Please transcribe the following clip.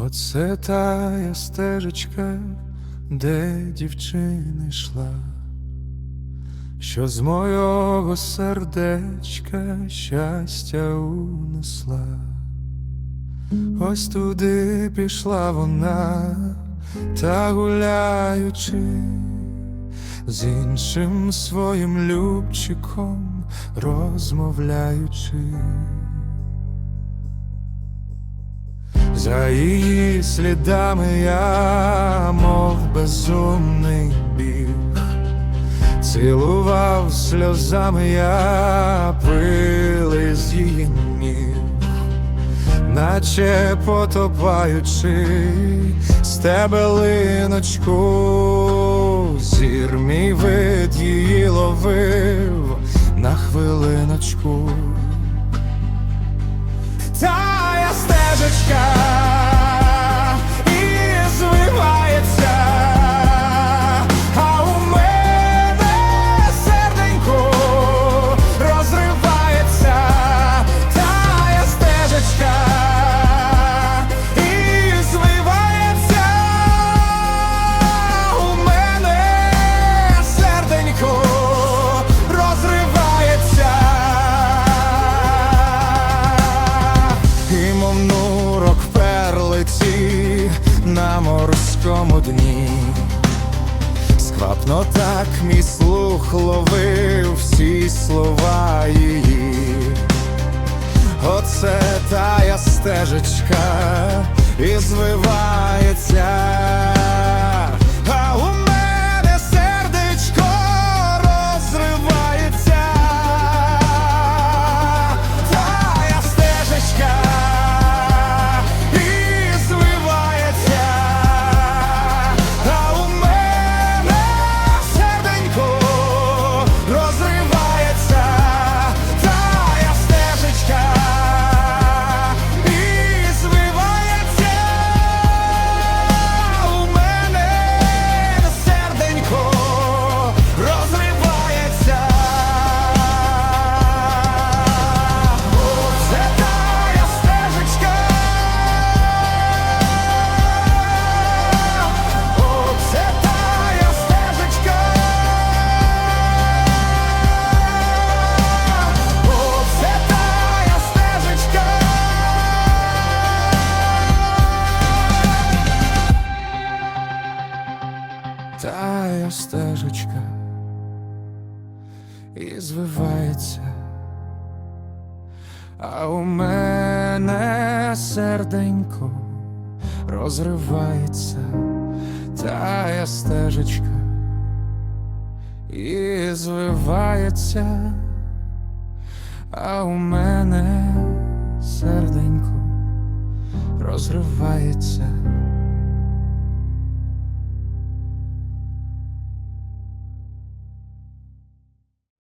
Оце тая стежечка, де дівчина йшла, що з мого сердечка щастя унесла. Ось туди пішла вона, та гуляючи з іншим своїм любчиком розмовляючи. За її слідами я, мов безумний біг, цілував сльозами я пили з її ніг, наче потопаючи стебелиночку, зір мій вид її ловив на хвилиночку. Тая стежечка І мов нурок перлиці на морському дні. Сквапно так мій слух ловив всі слова її. Оце тая стежечка і звивається. Тая стежечка і звивається, а у мене серденько розривається, тая стежечка і звивається, а у мене серденько розривається.